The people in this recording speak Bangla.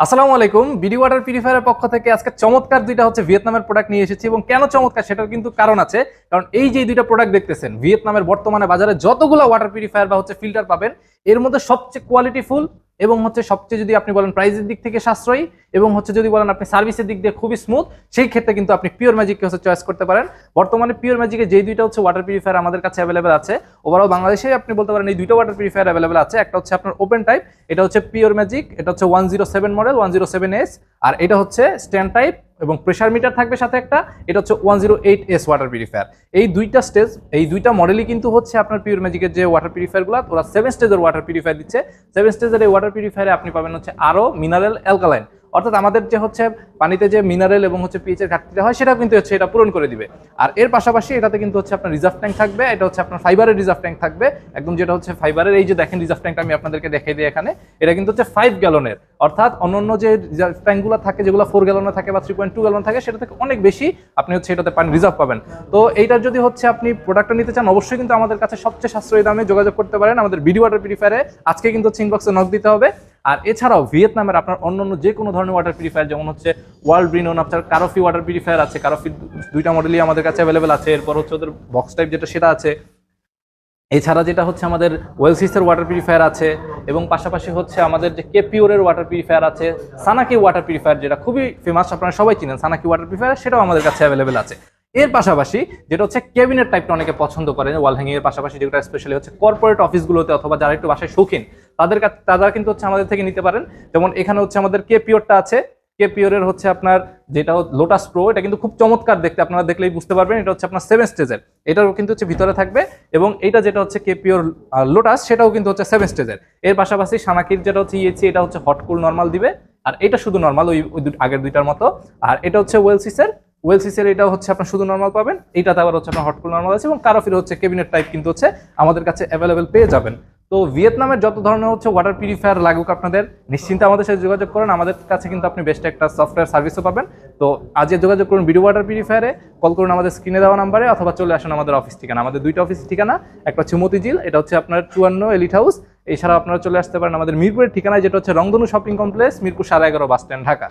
আসসালামু আলাইকুম। বিডি ওয়াটার পিউরিফায়ারের পক্ষ থেকে আজকে চমৎকার দুইটা হচ্ছে ভিয়েতনামের প্রোডাক্ট নিয়ে এসেছি এবং কেন চমৎকার সেটার কিন্তু কারণ আছে। কারণ এই যে দুইটা প্রোডাক্ট দেখতেছেন, ভিয়েতনামের বর্তমানে বাজারে যতগুলো ওয়াটার পিউরিফায়ার বা হচ্ছে ফিল্টার পাবেন, এর মধ্যে সবচেয়ে কোয়ালিটিফুল এবং হচ্ছে সবচেয়ে যদি আপনি বলেন প্রাইজের দিক থেকে সাশ্রয়ী এবং হচ্ছে যদি বলেন আপনি সার্ভিসের দিক দিয়ে খুবই স্মুথ সেই ক্ষেত্রে কিন্তু আপনি পিওর ম্যাজিককে হচ্ছে চয়েস করতে পারেন। বর্তমানে পিওর ম্যাজিকে যেই দুইটা হচ্ছে ওয়াটার পিউরিফায়ার আমাদের কাছে অ্যাভেলেবেল আছে ওভারঅল বাংলাদেশে আপনি বলতে পারেন এই দুইটা ওয়াটার পিউরিফায়ার অ্যাভেলেবেল আছে। একটা হচ্ছে আপনার ওপেন টাইপ এটা হচ্ছে পিওর ম্যাজিক এটা হচ্ছে one zero seven model one zero seven S R এটা হচ্ছে স্ট্যান্ড টাইপ এবং প্রেশার মিটার থাকবে সাথে একটা, এটা হচ্ছে one zero eight S water purifier এই দুইটা স্টেজ এই দুইটা মডেলই কিন্তু হচ্ছে আপনার পিওর ম্যাজিকের যে ওয়াটার পিউরিফায়ারগুলো ওরা সেভেন স্টেজের ওয়াটার পিউরিফায়ার দিচ্ছে। সেভেন স্টেজের এই ওয়াটার পিউরিফায়ারে আপনি পাবেন হচ্ছে আরও মিনারেল অ্যালকালাইন অর্থাৎ আমাদের যে হচ্ছে পানিতে যে মিনারেল এবং হচ্ছে পিএইচ এর ঘাটতিটা হয় সেটা কিন্তু হচ্ছে এটা পূরণ করে দিবে। আর এর পাশাপাশি এটাতে কিন্তু হচ্ছে আপনার রিজার্ভ ট্যাঙ্ক থাকবে, এটা হচ্ছে আপনার ফাইবারের রিজার্ভ ট্যাঙ্ক থাকবে। একদম যেটা হচ্ছে ফাইবারের এই যে দেখেন রিজার্ভ ট্যাঙ্কটা আমি আপনাদেরকে দেখাই দিই এখানে, এটা কিন্তু হচ্ছে ফাইভ গ্যালনের অর্থাৎ অন্যান্য যে রিজার্ভ ট্যাঙ্কগুলো থাকে, যেগুলো ফোর গ্যালনে থাকে বা থ্রি পয়েন্ট টু গ্যালন থাকে, সেটা থেকে অনেক বেশি আপনি হচ্ছে এটাতে পানি রিজার্ভ পাবেন। তো এইটার যদি হচ্ছে আপনি প্রোডাক্টটা নিতে চান, অবশ্যই কিন্তু আমাদের কাছে সবচেয়ে সাশ্রয়ী দামে যোগাযোগ করতে পারেন। আমাদের বিডি ওয়াটার পিউরিফায়ারে আজকে কিন্তু হচ্ছে ইনবক্সে নক দিতে হবে। আর এছাড়াও ভিয়েতনামের আপনার অন্যান্য যে কোনো ধরনের ওয়াটার পিউরিফায়ার যেমন হচ্ছে ওয়ার্ল্ড ব্রিনোন আপনার কারফি ওয়াটার পিউরিফায়ার আছে কারফি দুইটা মডেলই আমাদের কাছে অ্যাভেলেবেল আছে, এরপর হচ্ছে ওদের বক্স টাইপ যেটা, সেটা আছে। এছাড়া যেটা হচ্ছে আমাদের ওয়েলসিসের ওয়াটার পিউরিফায়ার আছে, এবং পাশাপাশি হচ্ছে আমাদের যে কেপিওরের ওয়াটার পিউরিফায়ার আছে সানাকি ওয়াটার পিউরিফায়ার যেটা খুবই ফেমাস আপনারা সবাই চিনেন সানাকি ওয়াটার পিউরিফায়ার সেটাও আমাদের কাছে অ্যাভেলেবেল আছে। এর পাশাপাশি যেটা হচ্ছে ক্যাবিনেট টাইপটা অনেকে পছন্দ করেন ওয়াল হ্যাঙ্গিং এর পাশাপাশি যেটা স্পেশালি হচ্ছে কর্পোরেট অফিসগুলোতে অথবা যারা একটু বাসায় শৌখিন তাদের কাছে তারা কিন্তু হচ্ছে আমাদের থেকে নিতে পারেন। যেমন এখানে হচ্ছে আমাদের কে পিওরটা আছে। কে পিওরের হচ্ছে আপনার যেটা লোটাস প্রো এটা কিন্তু খুব চমৎকার দেখতে, আপনারা দেখলেই বুঝতে পারবেন। এটা হচ্ছে আপনার সেভেন স্টেজের এটাও কিন্তু হচ্ছে ভিতরে থাকবে এবং এটা যেটা হচ্ছে কে পিওর লোটাস সেটাও কিন্তু হচ্ছে সেভেন স্টেজের এর। পাশাপাশি সানাকির যেটা হচ্ছে ইয়েছি এটা হচ্ছে হট কুল নর্মাল দিবে। আর এটা শুধু নর্মাল ওই ওই আগের দুইটার মতো। আর এটা হচ্ছে ওয়েলসিসের ওয়েলসিসের এটা হচ্ছে আপনার শুধু নর্মাল পাবেন। এইটাতে আবার হচ্ছে আপনার হটকুল নর্মাল আছে এবং কারোফির হচ্ছে কেবিনেট টাইপ কিন্তু হচ্ছে আমাদের কাছে অ্যাভেলেবেল পেয়ে যাবেন। তো ভিয়েতনামের যত ধরনের হচ্ছে ওয়াটার পিউরিফায়ার লাগুক আপনাদের, নিশ্চিন্তে আমাদের সাথে যোগাযোগ করেন। আমাদের কাছে কিন্তু আপনি বেস্ট একটা সফটওয়্যার সার্ভিসও পাবেন। তো আজকে যোগাযোগ করুন ভিডিও ওয়াটার পিউরিফায়ারে কল করুন আমাদের স্ক্রিনে দেওয়া নাম্বারে অথবা চলে আসুন আমাদের অফিস ঠিকানা। আমাদের দুইটা অফিস ঠিকানা একটা হচ্ছে মতিঝিল এটা হচ্ছে আপনার চুয়ান্ন এলিট হাউস এছাড়া আপনারা চলে আসতে পারেন আমাদের মিরপুরের ঠিকানায়, যেটা হচ্ছে রংধনু শপিং কমপ্লেক্স মিরপুর সাড়ে এগারো বাস স্ট্যান্ড ঢাকা।